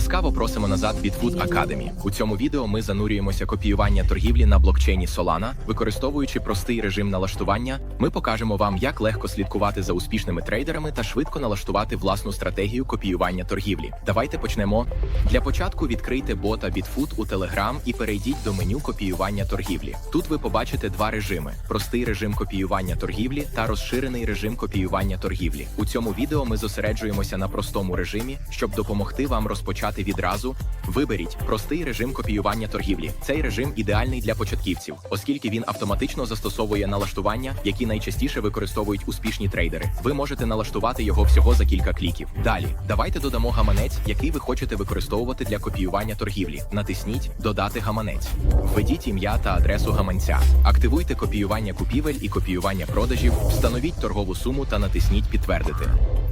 Ласкаво просимо назад від Food Academy. У цьому відео ми занурюємося копіювання торгівлі на блокчейні Solana. Використовуючи простий режим налаштування, ми покажемо вам, як легко слідкувати за успішними трейдерами та швидко налаштувати власну стратегію копіювання торгівлі. Давайте почнемо. Для початку відкрийте бота Bitfood у Telegram і перейдіть до меню копіювання торгівлі. Тут ви побачите два режими: простий режим копіювання торгівлі та розширений режим копіювання торгівлі. У цьому відео ми зосереджуємося на простому режимі, щоб допомогти вам розпочати відразу. Виберіть простий режим копіювання торгівлі. Цей режим ідеальний для початківців, оскільки він автоматично застосовує налаштування, які найчастіше використовують успішні трейдери. Ви можете налаштувати його всього за кілька кліків. Далі давайте додамо гаманець, який ви хочете використовувати для копіювання торгівлі. Натисніть Додати гаманець. Введіть ім'я та адресу гаманця. Активуйте копіювання купівель і копіювання продажів, встановіть торгову суму та натисніть Підтвердити.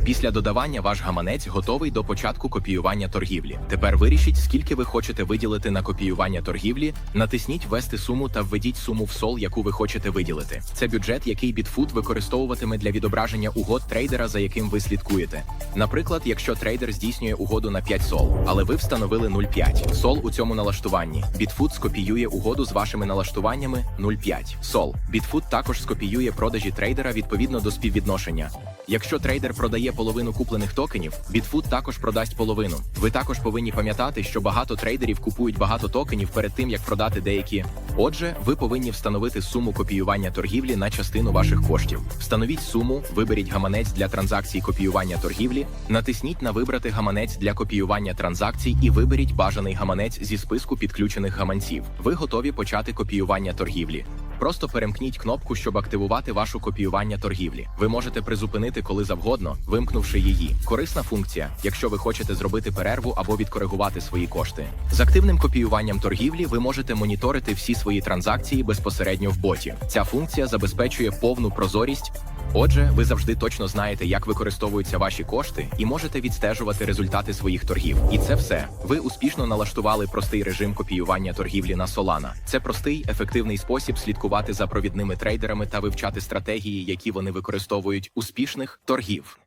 Після додавання ваш гаманець готовий до початку копіювання торгівлі. Тепер вирішіть, скільки ви хочете виділити на копіювання торгівлі. Натисніть Ввести суму та введіть суму в сол, яку ви хочете виділити. Це бюджет, який Bitfood використовуватиме для відображення угод трейдера, за яким ви слідкуєте. Наприклад, якщо трейдер здійснює угоду на 5 сол, але ви встановили 0,5 сол у цьому налаштуванні. Bitfood скопіює угоду з вашими налаштуваннями 0,5 сол. Bitfood також скопіює продажі трейдера відповідно до співвідношення. Якщо трейдер продає половину куплених токенів, Bitfood також продасть половину. Ви також повинні пам'ятати, що багато трейдерів купують багато токенів перед тим, як продати деякі. Отже, ви повинні встановити суму копіювання торгівлі на частину ваших коштів. Встановіть суму, виберіть гаманець для транзакцій копіювання торгівлі, натисніть на вибрати гаманець для копіювання транзакцій і виберіть бажаний гаманець зі списку підключених гаманців. Ви готові почати копіювання торгівлі. Просто перемкніть кнопку, щоб активувати вашу копіювання торгівлі. Ви можете призупинити коли завгодно, вимкнувши її. Корисна функція, якщо ви хочете зробити перерву або відкоригувати свої кошти. З активним копіюванням торгівлі ви можете моніторити всі свої транзакції безпосередньо в боті. Ця функція забезпечує повну прозорість. Отже, ви завжди точно знаєте, як використовуються ваші кошти, і можете відстежувати результати своїх торгів. І це все. Ви успішно налаштували простий режим копіювання торгівлі на Solana. Це простий, ефективний спосіб слідкувати за провідними трейдерами та вивчати стратегії, які вони використовують успішних торгів.